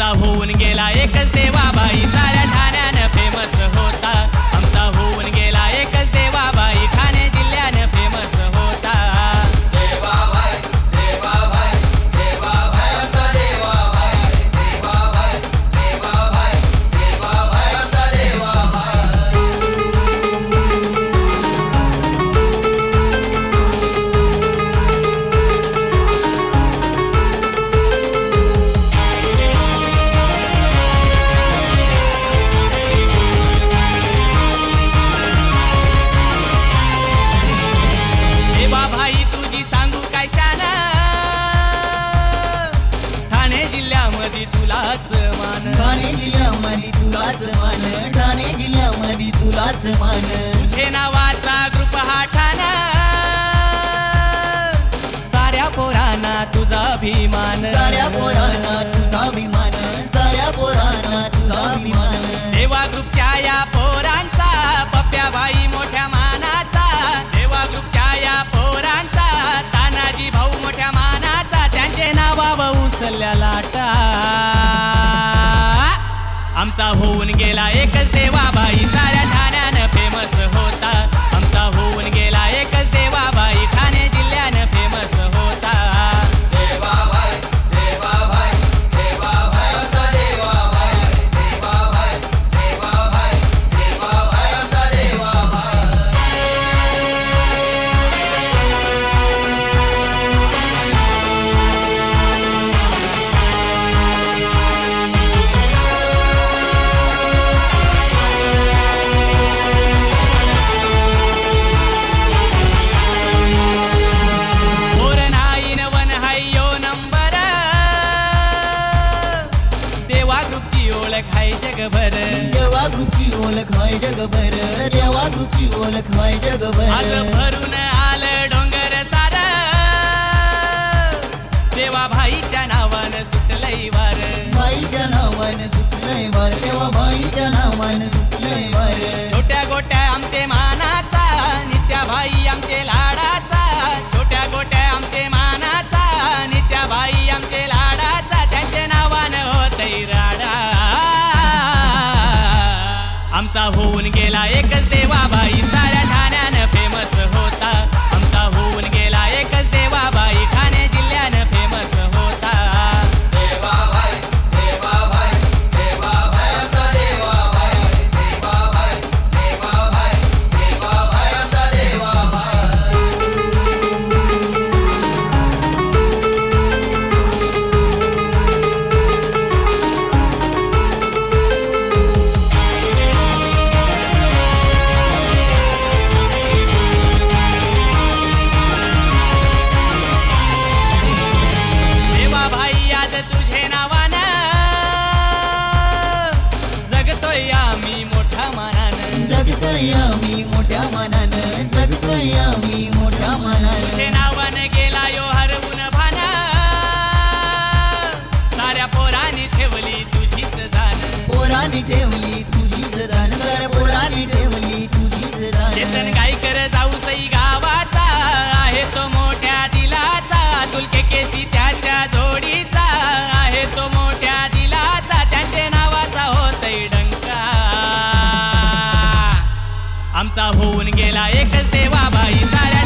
आमचा होऊन गेला एकच देवाबाई साऱ्या ठाण्यानं फेमस होता. जिल्ह्यामध्ये तुलाच मान. ठाणे जिल्ह्यामध्ये तुलाच मान. ठाणे जिल्ह्यामध्ये तुलाच मान. तुझे नावाचा ग्रुप हा ठाणा. साऱ्या पोरांना तुझा अभिमान. साऱ्या पोरांना तुझा अभिमान. साऱ्या पोरांना तुझा अभिमान. देवा ग्रुपच्या या पोरांचा पप्प्या भाई मोठ्या मानाचा. देवा ग्रुपच्या या पोरांचा तानाजी भाऊ मोठ्या मानाचा. त्यांचे नावा उचलल्या लाटा आमचा होऊन गेला एकच देवाबाई साऱ्या ठाण्या ओळख हाय जगभर. देवा ग्रुपची ओळख व्हाय जगभर. देवा ग्रुपची ओळख आज जगभर. भरून आलं डोंगर सार. देवा भाईच्या नावानं सुटलंय वार. बाईच्या नावानं सुटलंय वार. देवा बाईच्या नावानं आमचा होऊन गेला एकच देवाबाई तुझे नावानं. जगतोय आम्ही मोठ्या मानानं. जगतोय आम्ही मोठ्या मनानं. जगतोय आम्ही मोठ्या तुझे मनानं नावानं गेला यो हरवून भान. साऱ्या पोरांनी ठेवली तुझीच जाण. पोराने ठेवली तुझीच दान कर पोराने ठेवली तुझीच चेतन दान काय कर जाऊ सई गावाचा. आहे तो मोठ्या दिलाचा. तुलके केसी त्याच्या होऊन गेला एकच देवाबाई साऱ्या